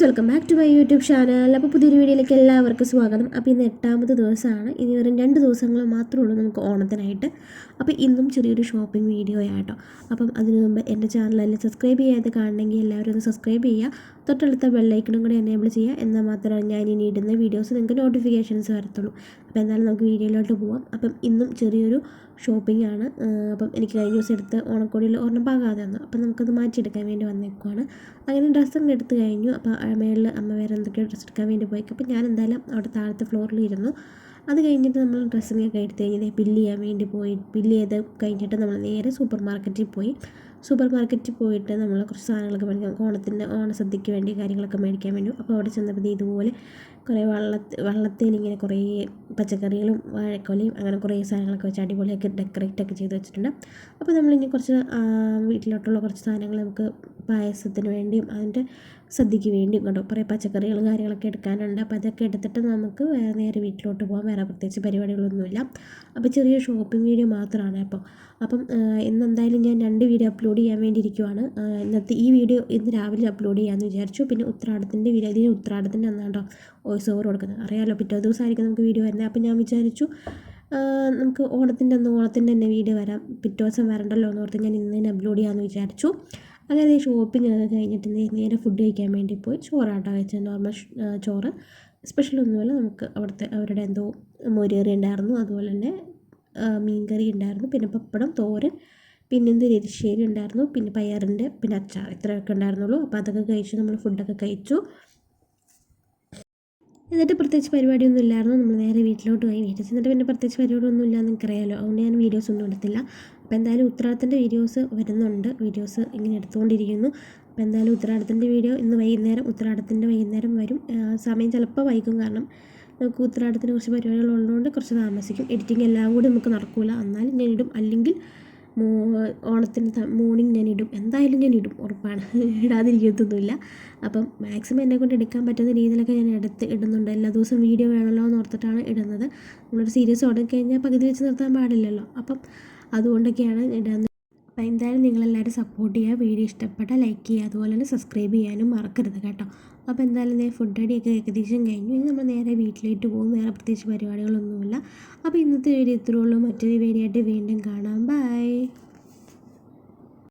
Back to my YouTube channel അപ്പോൾ പുതിയൊരു വീഡിയോയിലേക്ക് എല്ലാവർക്കും സ്വാഗതം. അപ്പോൾ ഇന്ന് എട്ടാമത്തെ ദിവസമാണ്. ഇനി വെറും രണ്ട് ദിവസങ്ങൾ മാത്രമേ ഉള്ളൂ നമുക്ക് ഓണത്തിനായിട്ട്. അപ്പോൾ ഇന്നും ചെറിയൊരു ഷോപ്പിംഗ് വീഡിയോ ആട്ടോ അപ്പം അതിനു മുമ്പ് എന്റെ ചാനലിൽ സബ്സ്ക്രൈബ് ചെയ്യാതെ കാണണമെങ്കിൽ എല്ലാവരും ഒന്ന് സബ്സ്ക്രൈബ് ചെയ്യുക. തൊട്ടടുത്ത ബെല്ലൈക്കണും കൂടി എനേബിൾ ചെയ്യുക. എന്നാൽ മാത്രമേ ഞാൻ ഇനി ഇടുന്ന വീഡിയോസ് നിങ്ങൾക്ക് നോട്ടിഫിക്കേഷൻസ് വരത്തുള്ളൂ. അപ്പോൾ എന്തായാലും നമുക്ക് വീഡിയോയിലോട്ട് പോവാം. അപ്പം ഇന്നും ചെറിയൊരു ഷോപ്പിംഗ് ആണ്. അപ്പം എനിക്ക് കഴിഞ്ഞ ദിവസം എടുത്ത് ഓണക്കോടിയിൽ ഒരെണ്ണം പാകാതെ വന്നു. അപ്പം നമുക്കത് മാറ്റിയെടുക്കാൻ വേണ്ടി വന്നേക്കുവാണ്. അങ്ങനെ ഡ്രസ്സൊക്കെ എടുത്ത് കഴിഞ്ഞു. അപ്പോൾ മേളിൽ അമ്മ വേറെ എന്തൊക്കെയോ ഡ്രസ്സ് എടുക്കാൻ വേണ്ടി പോയി അപ്പോൾ ഞാൻ എന്തായാലും അവിടെ താഴത്തെ ഫ്ലോറിൽ ഇരുന്നു. അത് കഴിഞ്ഞിട്ട് നമ്മൾ ഡ്രസ്സിങ്ങൊക്കെ എടുത്ത് കഴിഞ്ഞാൽ ബില്ല് ചെയ്യാൻ വേണ്ടി പോയി. ബില്ല് ചെയ്ത് കഴിഞ്ഞിട്ട് നമ്മൾ നേരെ സൂപ്പർ മാർക്കറ്റിൽ പോയി. സൂപ്പർ മാർക്കറ്റിൽ പോയിട്ട് നമ്മൾ കുറച്ച് സാധനങ്ങളൊക്കെ മേടിക്കാം ഓണത്തിന്റെ ഓണസദ്യക്ക് വേണ്ടി കാര്യങ്ങളൊക്കെ മേടിക്കാൻ വേണ്ടി അപ്പോൾ അവിടെ ചെന്നപ്പോൾ ഇതുപോലെ കുറേ വള്ളത്ത് വള്ളത്തേൽ ഇങ്ങനെ കുറേ പച്ചക്കറികളും വാഴക്കൊലയും അങ്ങനെ കുറേ സാധനങ്ങളൊക്കെ വെച്ച് അടിപൊളിയൊക്കെ ഡെക്കറേറ്റ് ഒക്കെ ചെയ്ത് വെച്ചിട്ടുണ്ട്. അപ്പോൾ നമ്മളിനി കുറച്ച് വീട്ടിലോട്ടുള്ള കുറച്ച് സാധനങ്ങൾ നമുക്ക് പായസത്തിന് വേണ്ടിയും അതിന്റെ സദ്യക്ക് വേണ്ടിയും കേട്ടോ കുറേ പച്ചക്കറികളും കാര്യങ്ങളൊക്കെ എടുക്കാനുണ്ട്. അപ്പോൾ അതൊക്കെ എടുത്തിട്ട് നമുക്ക് നേരെ വീട്ടിലോട്ട് പോകാം വേറെ പ്രത്യേകിച്ച് പരിപാടികളൊന്നുമില്ല. അപ്പോൾ ചെറിയ ഷോപ്പിംഗ് വീഡിയോ മാത്രമാണ് അപ്പോൾ. അപ്പം ഇന്ന് എന്തായാലും ഞാൻ രണ്ട് വീഡിയോ അപ്ലോഡ് ചെയ്യാൻ വേണ്ടി ഇരിക്കുവാണ് ഇന്നത്തെ ഈ വീഡിയോ ഇന്ന് രാവിലെ അപ്ലോഡ് ചെയ്യാമെന്ന് വിചാരിച്ചു. പിന്നെ ഉത്രാടത്തിന്റെ വീഡിയോ ഇതിന് ഉത്രാടത്തിന്റെ അന്നാണ്ടോ വോയിസ് ഓവർ കൊടുക്കുന്നത്. അറിയാമല്ലോ പിറ്റേ ദിവസമായിരിക്കും നമുക്ക് വീഡിയോ വരുന്നത്. അപ്പോൾ ഞാൻ വിചാരിച്ചു നമുക്ക് ഓണത്തിന്റെ അന്ന് ഓണത്തിന്റെ തന്നെ വീഡിയോ വരാം. പിറ്റേ ദിവസം വരണ്ടല്ലോ എന്ന് ഓർത്ത് ഞാൻ ഇന്ന് തന്നെ അപ്ലോഡ് ചെയ്യാമെന്ന് വിചാരിച്ചു. അങ്ങനെ ഷോപ്പിംഗ് ഒക്കെ കഴിഞ്ഞിട്ട് നേരെ ഫുഡ് കഴിക്കാൻ വേണ്ടി പോയി. ചോറാട്ടോ കഴിച്ചത്. നോർമൽ ചോറ്. സ്പെഷ്യൽ ഒന്നുമില്ല. നമുക്ക് അവിടുത്തെ അവരുടെ എന്തോ മൊരിയറി ഉണ്ടായിരുന്നു. അതുപോലെ തന്നെ മീൻകറി ഉണ്ടായിരുന്നു. പിന്നെ പപ്പടം തോരൻ പിന്നെ എന്ത് എരിശ്ശേരി ഉണ്ടായിരുന്നു. പിന്നെ പയറിന്റെ പിന്നെ അച്ചാർ. ഇത്രയൊക്കെ ഉണ്ടായിരുന്നുള്ളൂ. അപ്പോൾ അതൊക്കെ കഴിച്ചു നമ്മൾ ഫുഡൊക്കെ കഴിച്ചു. എന്നിട്ട് പ്രത്യേകിച്ച് പരിപാടിയൊന്നും ഇല്ലായിരുന്നു. നമ്മൾ നേരെ വീട്ടിലോട്ട് പോയി. വീട്ടിൽ ചെന്നിട്ട് പിന്നെ പ്രത്യേകിച്ച് പരിപാടിയൊന്നും ഇല്ലാന്ന് എനിക്കറിയാമല്ലോ അതുകൊണ്ട് ഞാൻ വീഡിയോസ് ഒന്നും എടുത്തില്ല അപ്പോൾ എന്തായാലും ഉത്തരാടത്തിന്റെ വീഡിയോസ് വരുന്നുണ്ട്. വീഡിയോസ് ഇങ്ങനെ എടുത്തുകൊണ്ടിരിക്കുന്നു. അപ്പോൾ എന്തായാലും ഉത്തരാടത്തിന്റെ വീഡിയോ ഇന്ന് വൈകുന്നേരം ഉത്തരാടത്തിന്റെ വൈകുന്നേരം വരും. സമയം ചിലപ്പോൾ വൈകും. കാരണം നമുക്ക് ഉത്തരാടത്തിന് കുറച്ച് പരിപാടികൾ ഉള്ളതുകൊണ്ട് കുറച്ച് താമസിക്കും. എഡിറ്റിംഗ് എല്ലാം കൂടി നമുക്ക് നടക്കില്ല എന്നാലും ഞാൻ ഇടും അല്ലെങ്കിൽ ഓണത്തിന് മോർണിംഗ് ഞാൻ ഇടും എന്തായാലും ഞാൻ ഇടും ഉറപ്പാണ്. ഇടാതിരിക്കത്തൊന്നുമില്ല. അപ്പം മാക്സിമം എന്നെ കൊണ്ട് എടുക്കാൻ പറ്റുന്ന രീതിയിലൊക്കെ ഞാൻ എടുത്ത് ഇടുന്നുണ്ട്. എല്ലാ ദിവസവും വീഡിയോ വേണമല്ലോ എന്ന് ഓർത്തിട്ടാണ് ഇടുന്നത്. നമ്മളൊരു സീരിയസ് തുടങ്ങി കഴിഞ്ഞാൽ പകുതി വെച്ച് നിർത്താൻ പാടില്ലല്ലോ. അപ്പം അതുകൊണ്ടൊക്കെയാണ് ഇടാൻ അപ്പം എന്തായാലും നിങ്ങളെല്ലാവരും സപ്പോർട്ട് ചെയ്യുക. വീഡിയോ ഇഷ്ടപ്പെട്ടാൽ ലൈക്ക് ചെയ്യുക. അതുപോലെ തന്നെ സബ്സ്ക്രൈബ് ചെയ്യാനും മറക്കരുത് കേട്ടോ. അപ്പോൾ എന്തായാലും ഞാൻ ഫുഡ് അടിയൊക്കെ ഏകദേശം കഴിഞ്ഞു. ഇനി നമ്മൾ നേരെ വീട്ടിലേക്ക് പോകും. വേറെ പ്രത്യേകിച്ച് പരിപാടികളൊന്നുമില്ല. അപ്പോൾ ഇന്നത്തെ വീഡിയോ ഇത്രയുള്ളൂ മറ്റൊരു വീഡിയോ ആയിട്ട് വീണ്ടും കാണാം. ബൈ